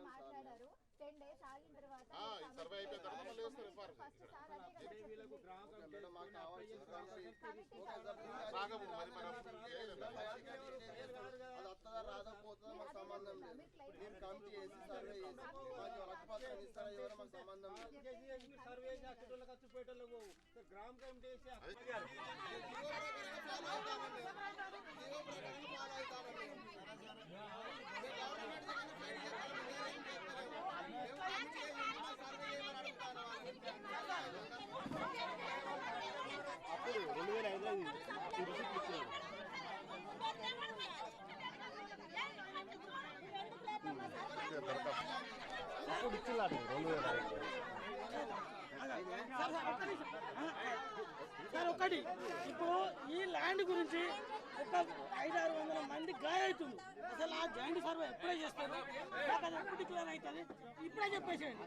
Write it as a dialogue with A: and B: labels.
A: మాట్లాడారు. చేసి సర్వే చేసి మాకు రక్తపాతం సంబంధం
B: గ్రామ కమిటీ
C: అప్పుడు రెండు వేల
D: సార్ ఒకటి ఇప్పుడు ఈ ల్యాండ్ గురించి ఒక ఆరు వందల మంది గాయవుతుంది అసలు ఆ జాయింట్ సర్వే ఎప్పుడే చేస్తారు? నాకు అది ఎప్పుడు క్లియర్ అవుతుంది. ఇప్పుడే చెప్పేసేయండి.